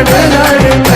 நாடு நாடு